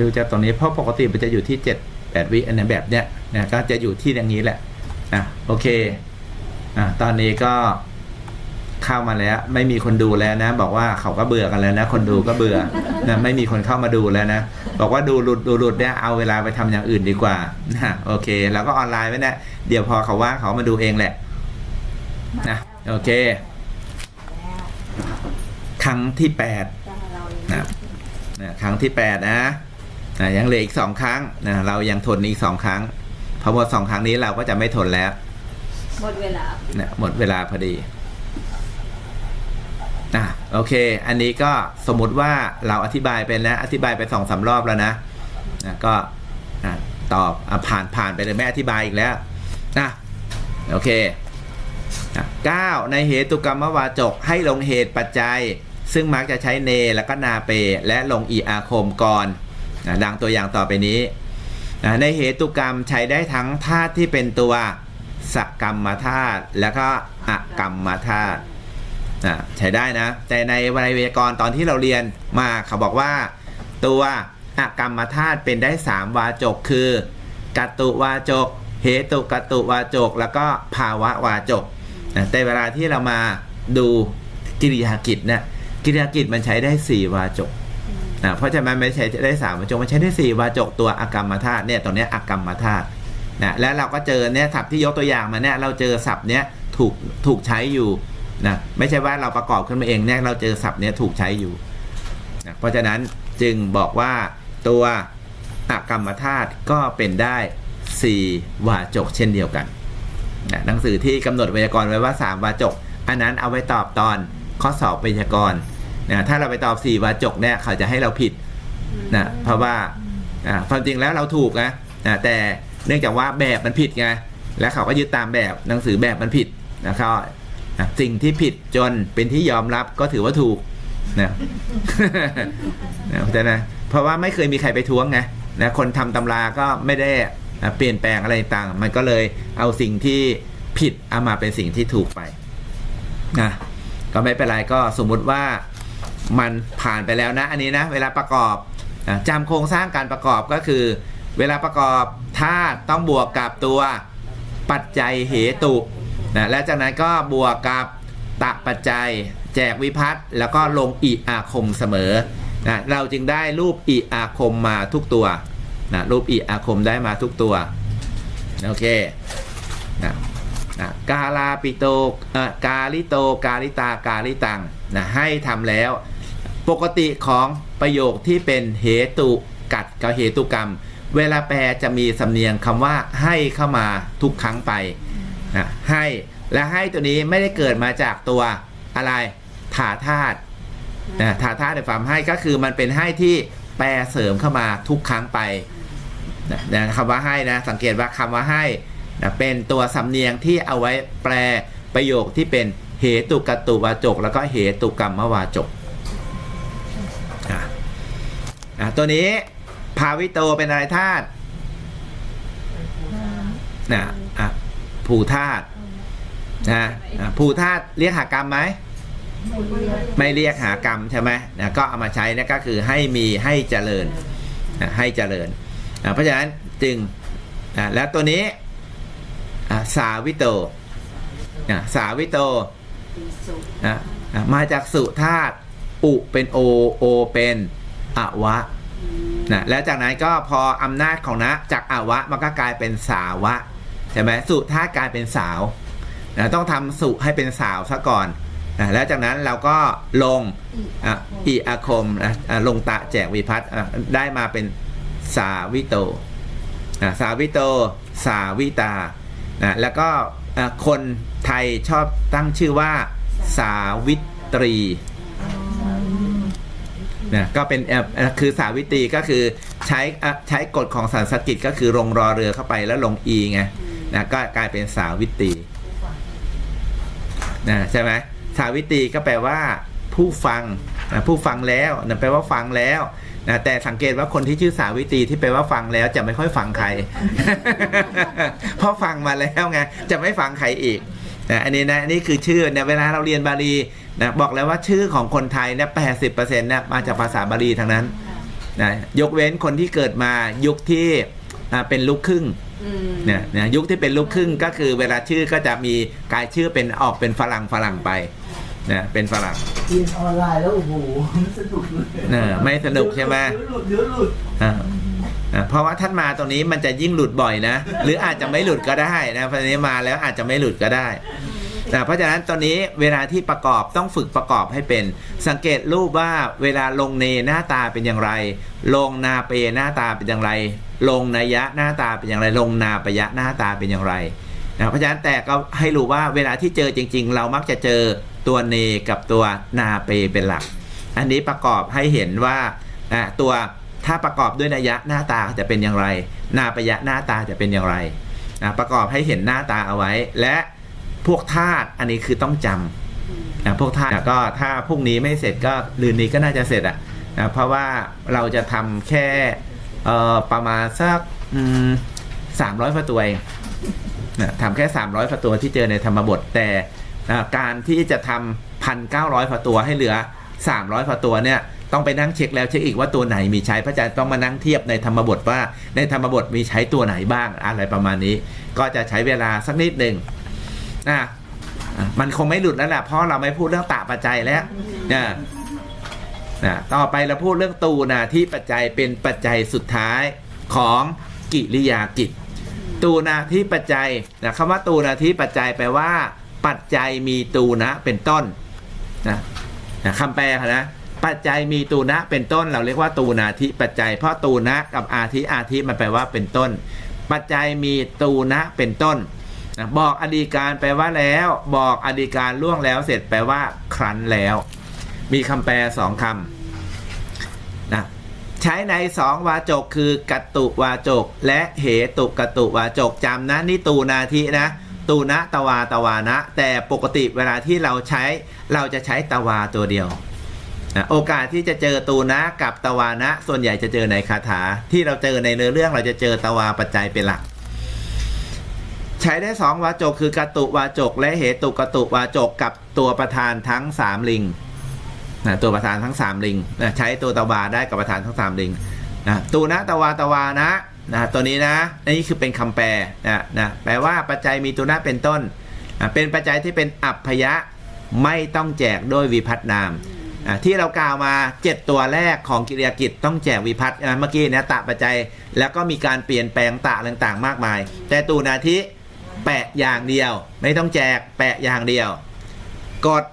ดูจากตรงนี้เพราะปกติมันจะอยู่ที่เจ็ดแปดวิอันนี้แบบเนี้ยนะก็จะอยู่ที่อย่างนี้แหละอะโอเคอะตอนนี้ก็เข้ามาแล้ว ไม่มีคนดูแล้วนะ บอกว่าเขาก็เบื่อกันแล้วนะ คนดูก็เบื่อนะไม่มีคนเข้ามาดูแล้วนะ บอกว่าดูหลุดดูหลุดเนี่ยเอาเวลาไปทำอย่างอื่นดีกว่านะโอเคเราก็ออนไลน์ไว้นะเดี๋ยวพอเขาว่างเขามาดูเองแหละนะโอเค ครั้งที่แปดนะนะครั้งที่แปดนะ นะยังเหลืออีกสองครั้งนะเรายังทนอีกสองครั้งพอหมดสองครั้งนี้เราก็จะไม่ทนแล้วหมดเวลานะหมดเวลาพอดีอะโอเค อันนี้ก็สมมุติว่าเราอธิบายไปแล้วอธิบายไปสองสารอบแล้วนะนะก็อะตอบอะผ่านผ่านไปเลยไม่อธิบายอีกแล้วนะโอเคอะเก้าในเหตุกรรมวาจกให้ลงเหตุปัจจัย ซึ่งมักจะใช้เน แล้วก็นาเป และลงอีอาคมก่อนนะ ดังตัวอย่างต่อไปนี้นะในเหตุกรรมใช้ได้ทั้งธาตุที่เป็นตัวสกรรมธาตุแล้วก็อกรรมธาตุนะใช้ได้นะ แต่ในวรรณไวยากรณ์ตอนที่เราเรียนมาเขาบอกว่า ตัวอกรรมธาตุเป็นได้ 3 วาจกคือกัตตุวาจกเหตุกัตตุวาจก แล้วก็ภาวะวาจกนะแต่เวลาที่เรามาดูกิริยากิจเนี่ยกิริยากิจมันใช้ได้ 4 วาจก นะเพราะฉะนั้นไม่ใช้ได้3วาจกมันใช้ได้4วาจกตัวอกรรมธาตุเนี่ยตรงนี้ยอกรรมธาตุนะแล้วเราก็เจอเนี่ยศัพท์ที่ยกตัวอย่างมาเนี่ยเราเจอศัพท์เนี้ยถูกถูกใช้อยู่นะไม่ใช่ว่าเราประกอบขึ้นมาเองเนี่ยเราเจอศัพท์เนี้ยถูกใช้อยู่นะเพราะฉะนั้นจึงบอกว่าตัวอกรรมธาตุก็เป็นได้4วาจกเช่นเดียวกันนะหนังสือที่กำหนดไวยากรณ์ไว้ว่า 3 วาจก อันนั้นเอาไว้ตอบตอนข้อสอบไวยากรณ์ นะถ้าเราไปตอบ4วาจกเนี่ยเขาจะให้เราผิดนะเพราะว่าอ่าความจริงแล้วเราถูกนะนะแต่เนื่องจากว่าแบบมันผิดไงและเขาก็ยึดตามแบบหนังสือแบบมันผิดนะครับนะสิ่งที่ผิดจนเป็นที่ยอมรับก็ถือว่าถูกนะนะเข้าใจนะเพราะว่าไม่เคยมีใครไปท้วงไงนะคนทำตำราก็ไม่ได้อะเปลี่ยนแปลงอะไรต่าง มันก็เลยเอาสิ่งที่ผิดเอามาเป็นสิ่งที่ถูกไปนะก็ไม่เป็นไรก็สมมุติว่า มันผ่านไปแล้วนะ อันนี้นะ เวลาประกอบจำโครงสร้างการประกอบก็คือ เวลาประกอบธาตุต้องบวกกับตัวปัจจัยเหตุนะและจากนั้นก็บวกกับตะปัจจัย แจกวิพัตแล้วก็ลงอีอาคมเสมอนะเราจึงได้รูปอีอาคมมาทุกตัวนะรูปอีอาคมได้มาทุกตัวโอเคนะนะกาลาปิโตกาลิโต กาลิตากาลิตังนะให้ทำแล้ว ปกติของประโยคที่เป็นเหตุกัดกับเหตุกรรม เวลาแปลจะมีสำเนียงคำว่าให้เข้ามาทุกครั้งไปนะให้และให้ตัวนี้ไม่ได้เกิดมาจากตัวอะไรถาธาตุนะถาธาตุในความให้ก็คือมันเป็นให้ที่แปลเสริมเข้ามาทุกครั้งไปนะคำว่าให้นะสังเกตว่าคำว่าให้นะเป็นตัวสำเนียงที่เอาไว้แปลประโยคที่เป็นเหตุกตุวาจก แล้วก็เหตุกรรมวาจก อะ อะตัวนี้ภาวิโตเป็นอะไรธาตุนะอะภูธาตุนะอะภูธาตุเรียกหากรรมไหมไม่เรียกหากรรมใช่ไหมนะก็เอามาใช้นะก็คือให้มีให้เจริญนะให้เจริญอะเพราะฉะนั้นจึงอะแล้วตัวนี้อะสาวิโตอะสาวิโตปีสุนะอะมาจากสุธาตุอุเป็นโอโอเป็น อวะนะแล้วจากนั้นก็พออำนาจของนะจากอวะมันก็กลายเป็นสาวะใช่ไหมสุธากลายเป็นสาวนะต้องทำสุให้เป็นสาวซะก่อนนะแล้วจากนั้นเราก็ลงอีอาคมนะลงตะแจกวิพัฒน์อะได้มาเป็นสาวิโตนะสาวิโต สาวิตานะแล้วก็คนไทยชอบตั้งชื่อว่าสาวิตรี นะก็เป็นเอ่อเอ่อคือสาวิตรีก็คือใช้อะใช้กฎของสันสกฤตก็คือลงรอเรือเข้าไปแล้วลงอีไงนะก็กลายเป็นสาวิตรีนะใช่ไหมสาวิตรีก็แปลว่า ผู้ฟังนะผู้ฟังแล้วนะแปลว่าฟังแล้วนะแต่สังเกตว่าคนที่ชื่อสาวิตรีที่แปลว่าฟังแล้วจะไม่ค่อยฟังใคร เพราะฟังมาแล้วไงจะไม่ฟังใครอีก นะอันนี้นะนี่คือชื่อเนี่ยเวลาเราเรียนบาลีนะบอกแล้วว่าชื่อของคนไทยเนี่ยแปดสิบเปอร์เซ็นต์เนี่ยมาจากภาษาบาลีทั้งนั้นนะยกเว้นคนที่เกิดมายุคที่อ่าเป็นลูกครึ่งอืมเนี่ยนะยุคที่เป็นลูกครึ่งก็คือเวลาชื่อก็จะมีกลายชื่อเป็นออกเป็นฝรั่งฝรั่งไปนะเป็นฝรั่งเรียนออนไลน์แล้วโอ้โหสนุกเลยเออไม่สนุกใช่ไหมเดี๋ยวหลุดเดี๋ยวหลุด เพราะว่าท่านมาตรงนี้มันจะยิ่งหลุดบ่อยนะ หรืออาจจะไม่หลุดก็ได้นะเพราะนี้มาแล้วอาจจะไม่หลุดก็ได้นะเพราะฉะนั้นตอนนี้เวลาที่ประกอบต้องฝึกประกอบให้เป็น สังเกตรูปว่าเวลาลงเนหน้าตาเป็นอย่างไร ลงนาเปหน้าตาเป็นอย่างไร ลงนยะหน้าตาเป็นอย่างไร ลงนาปยะหน้าตาเป็นอย่างไรนะเพราะฉะนั้นแต่ก็ให้รู้ว่าเวลาที่เจอจริง ๆ เรามักจะเจอตัวเนกับตัวนาเปเป็นหลัก อันนี้ประกอบให้เห็นว่าอะตัว ถ้าประกอบด้วยนัยยะหน้าตาจะเป็นอย่างไร นาปยะหน้าตาจะเป็นอย่างไรอะประกอบให้เห็นหน้าตาเอาไว้ และพวกธาตุอันนี้คือต้องจำอะพวกธาตุก็ถ้าพรุ่งนี้ไม่เสร็จก็ลืนนี้ก็น่าจะเสร็จอะอะเพราะว่าเราจะทำแค่ประมาณสักสามร้อยประตูเองนะทำแค่ 300ประตูที่เจอในธรรมบท แต่อ่การที่จะทำพันเก้าร้อยประตูให้เหลือ 300พอตัวเนี่ย ต้องไปนั่งเช็คแล้วเช็คอีกว่าตัวไหนมีใช้พระอาจารย์ต้องมานั่งเทียบในธรรมบทว่า ในธรรมบทมีใช้ตัวไหนบ้างอะไรประมาณนี้ ก็จะใช้เวลาสักนิดหนึ่งอะอะมันคงไม่หลุดแล้วแหละเพราะเราไม่พูดเรื่องตาปัจจัยแล้วนะนะต่อไปเราพูดเรื่องตูนาที่ปัจจัยเป็นปัจจัยสุดท้ายของกิริยากิจ ตูนาที่ปัจจัยนะคำว่าตูนาที่ปัจจัยแปลว่า ปัจจัยมีตูนะเป็นต้นนะนะคำแปลนะ ปัจจัยมีตูนะเป็นต้น เราเรียกว่าตูนาทิปัจจัย เพราะตูนะกับอาทิอาทิมันแปลว่าเป็นต้น ปัจจัยมีตูนะเป็นต้นบอกอดีการแปลว่าแล้ว บอกอดีการล่วงแล้วเสร็จแปลว่า ครั้นแล้ว มีคำแปลสองคำนะใช้ในสองวาจกคือกตุวาจก และเหตุกตุวาจกจำนะนี่ตูนาทินะตูนะตวาตวานะ แต่ปกติเวลาที่เราใช้เราจะใช้ตวาตัวเดียว นะโอกาสที่จะเจอตูนะกับตวานะ ส่วนใหญ่จะเจอในคาถา ที่เราเจอในเนื้อเรื่องเราจะเจอตวาปัจจัยเป็นหลัก ใช้ได้สองวาจกคือกตุวาจก และเหตุกตุวาจกกับตัวประธานทั้งสามลิงนะตัวประธานทั้งสามลิงนะใช้ตัวตวาได้กับประธานทั้งสามลิงนะตูนะตวาตวานะนะตัวนี้นะนี่คือเป็นคำแปลนะนะแปลว่าปัจจัยมีตัวนะเป็นต้นอะเป็นปัจจัยที่เป็นอัพพยะไม่ต้องแจกโดยวิพัฒนาม ที่เรากล่าวมา 7 ตัวแรกของกิริยากิจต้องแจกวิพัฒน์เมื่อกี้เนะตะปัจจัย แล้วก็มีการเปลี่ยนแปลงตะต่างๆ มากมาย แต่ตูนาทิแปะอย่างเดียว ไม่ต้องแจกแปะอย่างเดียวกด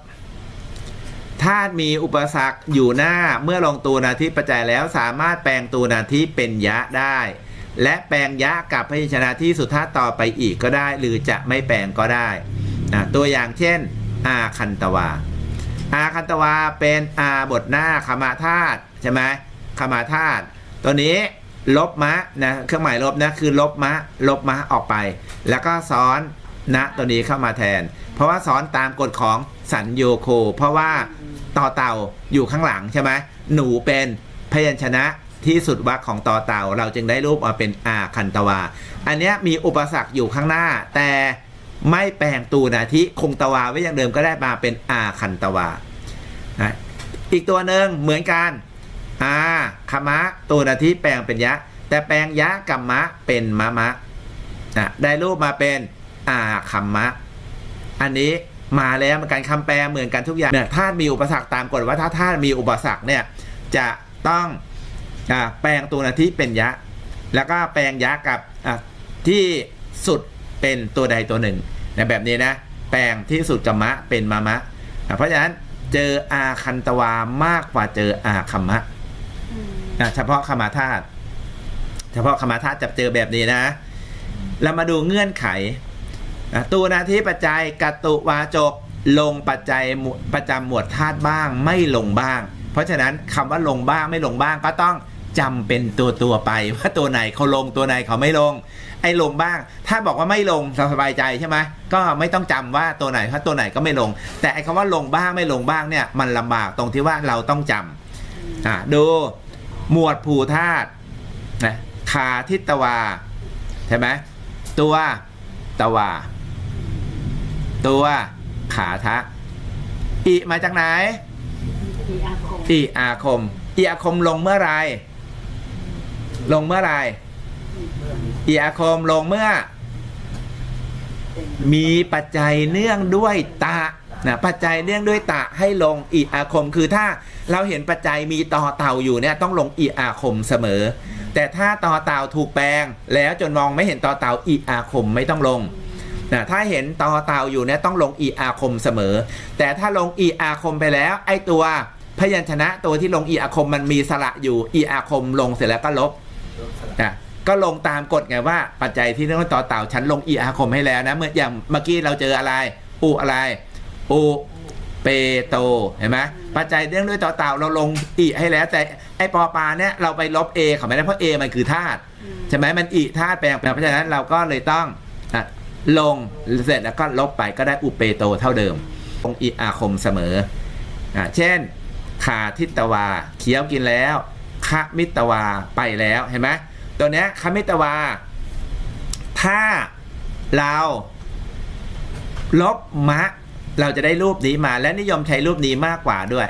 ธาตุมีอุปสรรคอยู่หน้าเมื่อลงตัวนาทิปัจจัยแล้วสามารถแปลงตัวนาทิเป็นยะได้ และแปลงยะกับพยัญชนะที่สุดท้ายต่อไปอีกก็ได้ หรือจะไม่แปลงก็ได้นะตัวอย่างเช่น อาคันตวา อาคันตวาเป็นอาบทหน้าคมาธาตุใช่ไหมคมาธาตุตัวนี้ลบมะนะเครื่องหมายลบนะคือลบมะลบมะออกไป แล้วก็ซ้อนณตัวนี้เข้ามาแทน เพราะว่าซ้อนตามกฎของสัญโยโค เพราะว่าต่อเต่าอยู่ข้างหลังใช่ไหมหนูเป็นพยัญชนะที่สุดวรรคของต่อเต่า เราจึงได้รูปมาเป็นอาคันตวา อันนี้มีอุปสรรคอยู่ข้างหน้า แต่ไม่แปลงตูนาทิคงตวาไว้อย่างเดิมก็ได้มาเป็นอาคันตวา นะอีกตัวหนึ่งเหมือนกันอาคมะตูนาทิแปลงเป็นยะ แต่แปลงยะกับมะเป็นมะมะนะได้รูปมาเป็นอาคัมมะ อันนี้มาแล้วมันการคำแปลเหมือนกันทุกอย่างเนี่ยธาตุมีอุปสรรคตามกฎว่าถ้าธาตุมีอุปสรรคเนี่ยจะต้องอาแปลงตัวนาทิเป็นยะ แล้วก็แปลงยะกับอะที่สุดเป็นตัวใดตัวหนึ่งนะแบบนี้นะแปลงที่สุดกับมะเป็นมะมะอะเพราะฉะนั้น เจออาคันตวามากกว่าเจออาคัมมะอืมอะเฉพาะคมาธาตุเฉพาะคมาธาตุจะเจอแบบนี้นะ เรามาดูเงื่อนไขอะตูนาทิปัจจัยกัตตุวาจกลงปัจจัยหมวดประจำหมวดธาตุบ้างไม่ลงบ้าง เพราะฉะนั้นคำว่าลงบ้างไม่ลงบ้างก็ต้อง จำเป็นตัวตัวๆไปว่าตัวไหนเขาลงตัวไหนเขาไม่ลง ไอ้ลงบ้าง ถ้าบอกว่าไม่ลงเราสบายใจใช่ไหมก็ไม่ต้องจำว่าตัวไหนเพราะตัวไหนก็ไม่ลง แต่ไอ้คำว่าลงบ้างไม่ลงบ้างเนี่ยมันลำบากตรงที่ว่าเราต้องจำอะดูหมวดภูธาตุนะคาทิตวาใช่ไหมตัวตวา ตัวขาทะอิมาจากไหนอีอาคมอิอาคมอิอาคมลงเมื่อไหร ลงเมื่อไหร่อีอาคมลงเมื่อ มีปัจจัยเนื่องด้วยตะนะปัจจัยเนื่องด้วยตะให้ลงอีอาคม คือถ้าเราเห็นปัจจัยมีต่อเต่าอยู่เนี่ยต้องลงอีอาคมเสมอ แต่ถ้าต่อเต่าถูกแปลง แล้วจนมองไม่เห็นต่อเต่าอีอาคมไม่ต้องลงนะถ้าเห็นต่อเต่าอยู่เนี่ยต้องลงอีอาคมเสมอ แต่ถ้าลงอีอาคมไปแล้ว ไอ้ตัวพยัญชนะตัวที่ลงอีอาคมมันมีสระอยู่อีอาคมลงเสร็จแล้วก็ลบ อะก็ลงตามกฎไงว่าปัจจัยที่เรื่องต่อเต่าฉันลงอีอาคมให้แล้วนะเมื่ออย่างเมื่อกี้เราเจออะไร อุอะไรอุเปโตเห็นไหมปัจจัยเรื่องด้วยต่อเต่าเราลงอีให้แล้ว แต่ไอปอปลาเนี่ยเราไปลบเอเขาไม่ได้เพราะเอมันคือธาตุใช่ไหมมันอีธาตุแปลงเพราะฉะนั้นเราก็เลยต้องอะลงเสร็จแล้วก็ลบไปก็ได้อุเปโตเท่าเดิมลงอีอาคมเสมออะเช่นขาทิตวาเคี้ยวกินแล้ว คะมิตวาไปแล้วเห็นไหมตัวเนี้ยคะมิตวา ถ้าเราลบมะ เราจะได้รูปนี้มาและนิยมใช้รูปนี้มากกว่าด้วย